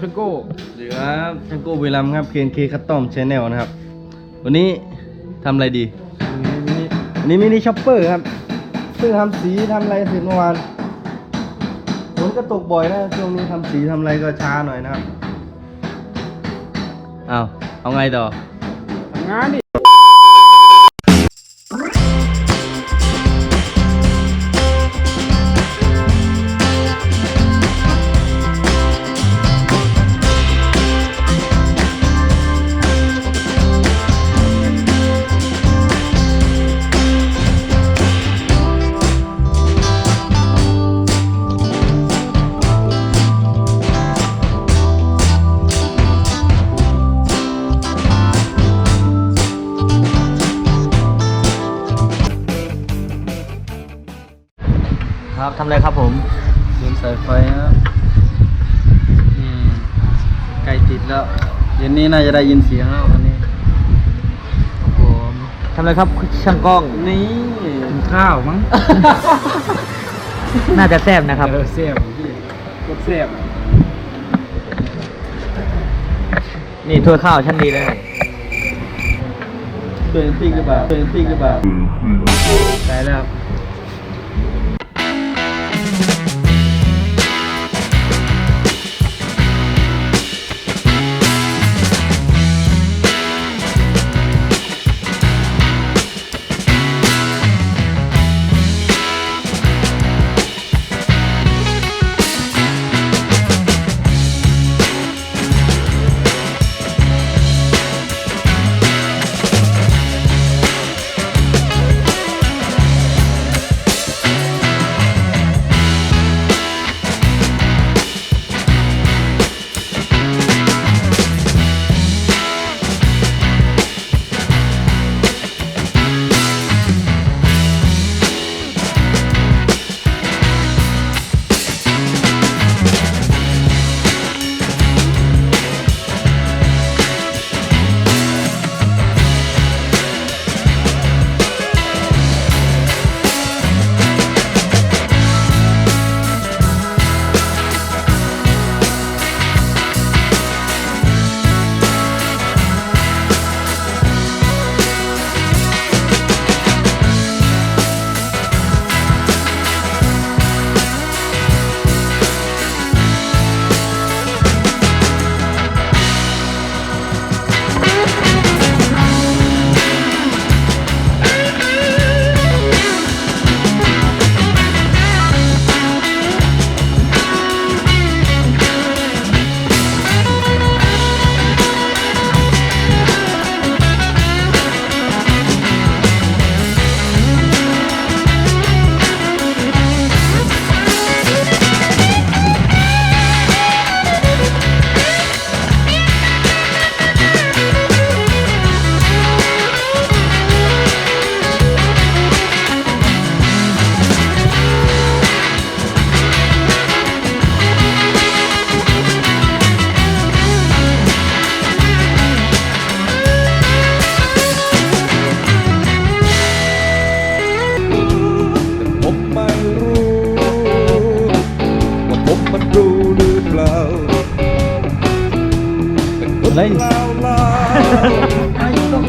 ครับช่างโก้สวัสดีครับช่างโก้บุรีรัมย์ครับ KNK คัตตอมชแนลนะครับ วันนี้ทำอะไรดี วันนี้มินิช็อปเปอร์ครับเพิ่งทำสีทำอะไรเสร็จเมื่อวานฝนก็ตกบ่อยนะช่วงนี้ทำสีทำอะไรก็ช้าหน่อยนะครับอ้าวเอาไงต่อ ทำงานดิ ครับทำอะไรครับผมเดินสายไฟครับนี่ใกล้ติดแล้วเย็นนี้น่าจะได้ยินเสียงแล้ววันนี้ครับผมทำอะไรครับช่างกล้องนี่กินข้าวมั้งน่าจะแซ่บนะครับเออเสียบพี่กดเสียบนี่ถ้วยข้าวชั้นดีเลยเป็นติ๊กหรือเปล่าเป็นติ๊กหรือเปล่าได้แล้ว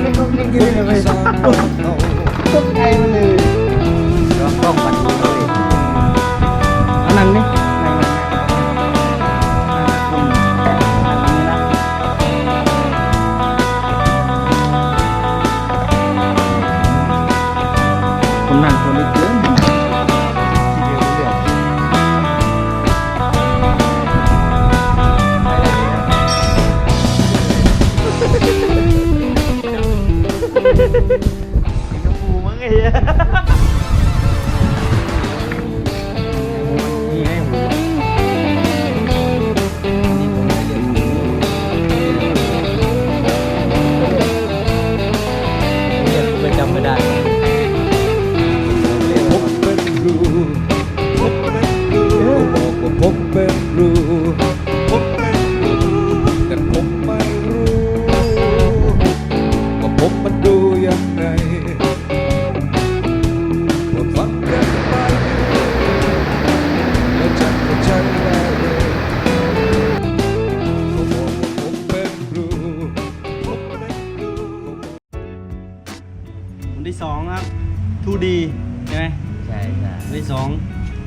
เป็นคนอ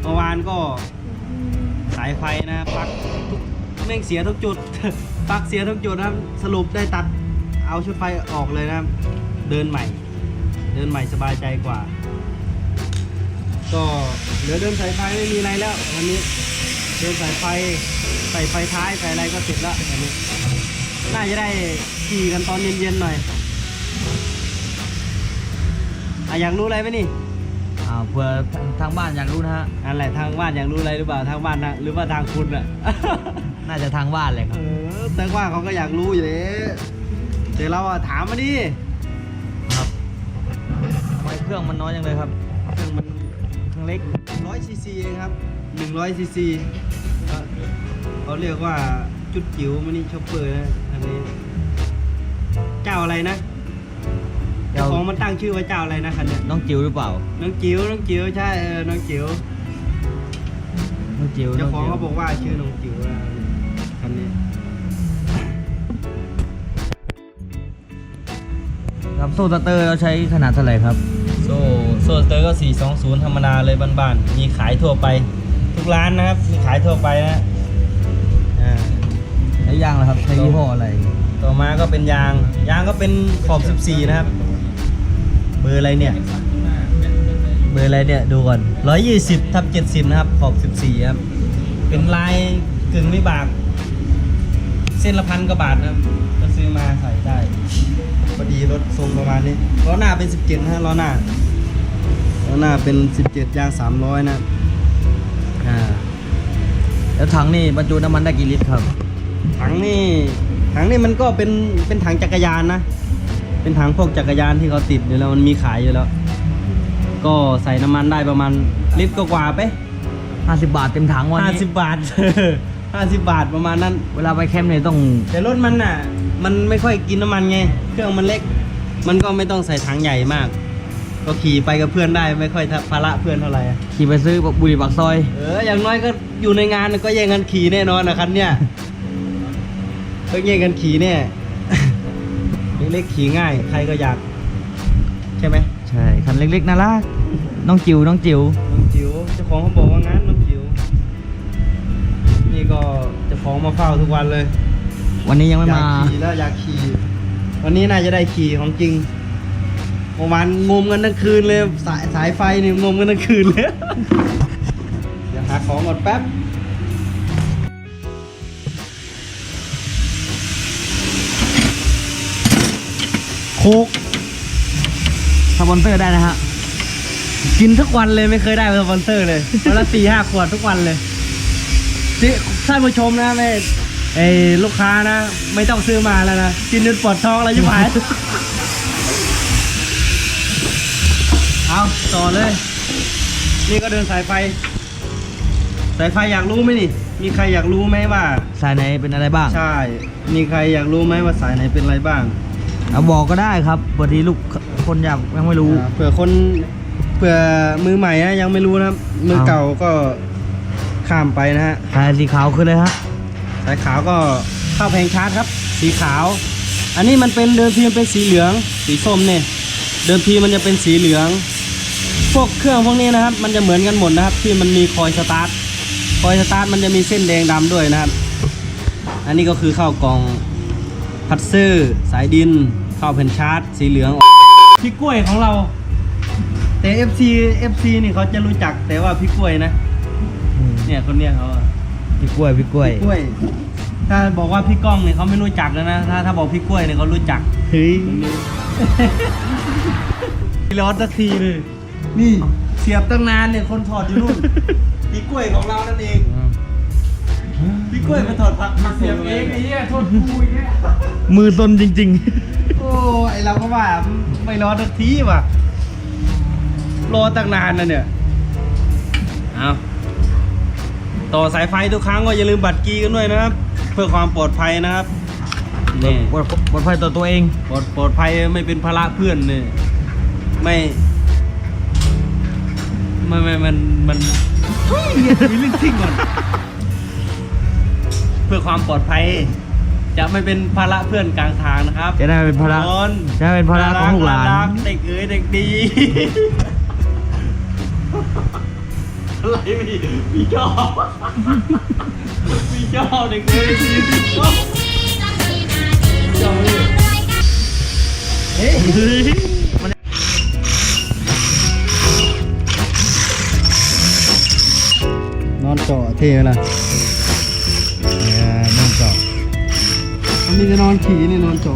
เมื่อวานก็สายไฟนะปลักทุกแม่งเสียทุกจุด ปลักเสียทุกจุดนะสรุปได้ตัดเอาชุดไฟออกเลยนะเดินใหม่ เดินใหม่สบายใจกว่า ก็เหลือเดินสายไฟไม่มีอะไรแล้ววันนี้เดินสายไฟใส่ไฟท้ายใส่อะไรก็เสร็จแล้ววันนี้น่าจะได้ขี่กันตอนเย็นๆหน่อยอะอยากรู้อะไรไหมนี่ อ่าเผื่อทางบ้านอยากรู้นะฮะอันแหละทางบ้านอยากรู้อะไรหรือเปล่าทางบ้านนะหรือว่าทางคุณอะน่าจะทางบ้านเลยคเอรับ อแต่ว่าเขาก็อยากรู้อยู่เลยเดี๋ยวเราอะถามมาดิครับทำไมเครื่องมันน้อยจังเลยครับ เครื่องมันเครื่องเล็ก ร้อยซีซีเองครับหนึ่งร้อยซีซีเขาเรียกว่าจุดจิ๋วมินิชอปเปอร์นะอันนี้ เจ้าอะไรนะ เจ้าของมันตั้งชื่อว่าเจ้าอะไรนะคันเนี้ยน้องจิ๋วหรือเปล่า น้องจิ๋วน้องจิ๋วใช่เออน้องจิ๋วน้องจิ๋วเจ้าของน้เขาจิ๋วบอกว่าชื่อน้องจิ๋วนะคันนี้ครับโซ่สเตอร์เราใช้ขนาดเท่าไหร่ครับ โซ่โซ่สเตอร์ก็ 420 ธรรมดาเลยบ้านๆมีขายทั่วไป ทุกร้านนะครับมีขายทั่วไปนะอ่าใช้ยางเหรอครับใช้ยี่ห้ออะไร ต่อมาก็เป็นยางยางก็เป็นขอบ 14 นะครับ เบอร์อะไรเนี่ย เบอร์อะไรเนี่ยดูก่อน 120ทับ70 นะครับ ขอบ 14 ครับ เป็นลายกึ่งไม่บาก เส้นละพันกว่าบาทนะครับ ก็ซื้อมาใส่ได้พอดีรถทรงประมาณนี้ล้อหน้าเป็น 17นะฮะล้อหน้าล้อหน้าเป็น 17 ยาง 300 นะครับอ่าแล้วถังนี่บรรจุน้ำมันได้กี่ลิตรครับ ถังนี่ถังนี่มันก็เป็นเป็นถังจักรยานนะ เป็นถังพวกจักรยานที่เขาติดอยู่แล้วมันมีขายอยู่แล้ว ก็ใส่น้ำมันได้ประมาณลิตรกว่าๆไป50 บาทเต็มถังวันห้านี้สิบบาทห้าสิบบาทประมาณนั้น เวลาไปแคมป์เนี่ยต้องแต่รถมันน่ะ มันไม่ค่อยกินน้ำมันไง เครื่องมันเล็ก มันก็ไม่ต้องใส่ถังใหญ่มาก ก็ขี่ไปกับเพื่อนได้ไม่ค่อยภาระเพื่อนเท่าไหร่อะขี่ไปซื้อบุหรี่ปากซอย เอออย่างน้อยก็อยู่ในงานก็แย่งกันขี่แน่นอนนะคันเนี่ย ก็แย่งกันขี่แน่ เล็กๆขี่ง่าย ใครก็อยาก ใช่ไหมใช่คันเล็กๆน่ารักน้องจิ๋วน้องจิ๋วน้องจิ๋วเจ้าของเขาบอกว่างั้นน้องจิ๋วนี่ก็เจ้าของมาเฝ้าทุกวันเลยวันนี้ยังไม่อยากมา ขี่แล้วอยากขี่วันนี้น่าจะได้ขี่ของจริงเมื่อวานงมกันทั้งคืนเลยสายสายไฟนี่งมกันทั้งคืนเลย เดี๋ยวหาของก่อนแป๊บ โคกสปอนเซอร์ได้นะฮะ กินทุกวันเลยไม่เคยได้สปอนเซอร์เลยวันละสี่ห้าขวดทุกวันเลยที่ท่านผู้ชมนะไม่ไอ้ลูกค้านะ ไม่ต้องซื้อมาแล้วนะ กินจนปวดท้องแล้วยิ่งหายเอาต่อเลย นี่ก็เดินสายไฟ สายไฟอยากรู้ไหมนี่ มีใครอยากรู้ไหมว่า สายไหนเป็นอะไรบ้าง ใช่ มีใครอยากรู้ไหมว่าสายไหนเป็นอะไรบ้าง เอาบอกก็ได้ครับบางทีลูกคนอยากยังไม่รู้ อ่าเผื่อคนเผื่อมือใหม่นะยังไม่รู้นะครับ มือเอาเก่าก็ข้ามไปนะฮะสายสีขาวคืออะไรฮะ สายขาวก็เข้าแพงชาร์จครับ สีขาว อันนี้มันเป็นเดิมทีมันเป็นสีเหลือง สีส้มเนี่ย เดิมทีมันจะเป็นสีเหลือง พวกเครื่องพวกนี้นะครับ มันจะเหมือนกันหมดนะครับ ที่มันมีคอยสตาร์ท คอยสตาร์ทมันจะมีเส้นแดงดำด้วยนะครับ อันนี้ก็คือเข้ากล่อง พัดซื้อสายดินเข้าแผ่นชาร์จสีเหลือง พี่กล้วยของเรา แต่ FC FC นี่เขาจะรู้จักแต่ว่าพี่กล้วยนะ เนี่ยคนเนี้ยเขาอะพี่กล้วยพี่กล้วยพี่กล้วย ถ้าบอกว่าพี่ก้องเนี่ยเขาไม่รู้จักแล้วนะ ถ้าถ้าบอกพี่กล้วยเนี่ยเขารู้จักเฮ้ยพี่ร้อนสักทีเลยนี่เสียบตั้งนานเนี่ยคนถอดอยู่นู่นพี่กล้วยของเรานั่นเองพี่กล้ วยมาถอดพักมาเสียบเองไอ้เหี้ยโทษกูอีกแล้วมือตนจริง โอ้ไอเราก็ว่าไม่รอสักทีว่ะรอตั้งนานนะเนี่ยเอาต่อสายไฟทุกครั้งก็อย่าลืมบัตรกีกันด้วยนะครับ เพื่อความปลอดภัยนะครับๆนี่ปลอดปลอดภัยต่อตัวเอง ปลอดปลอดภัยไม่เป็นภาระเพื่อนเนี่ยไม่ไม่ไม่มันมันเฮ้ยเรียนคุยเรื่องทิ้งก่อนเพื่อความปลอดภัย จะไม่เป็นภาระเพื่อนกลางทางนะครับจะได้เป็นภาระทุกคนจะได้เป็นภาระของลูกหลานรักเด็กเอ๋ยเด็กดีอะไรพี่พี่ชอบพี่ชอบเด็กเลยพี่ชอบชอบเลยเฮ้ยนอนเจาะเท่นะ จะนอนขี่นี่นอนเจา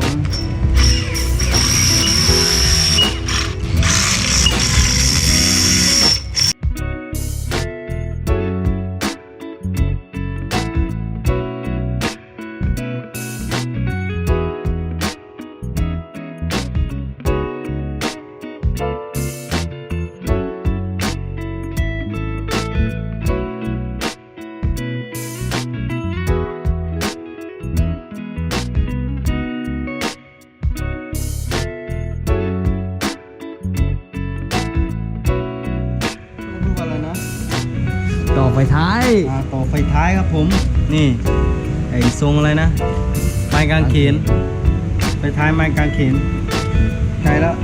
ไฟท้ายอ่าต่อไฟท้ายครับผม นี่ไอ้ทรงอะไรนะไม้กางเขนไฟท้ายไม้กางเขนใช่แล้ว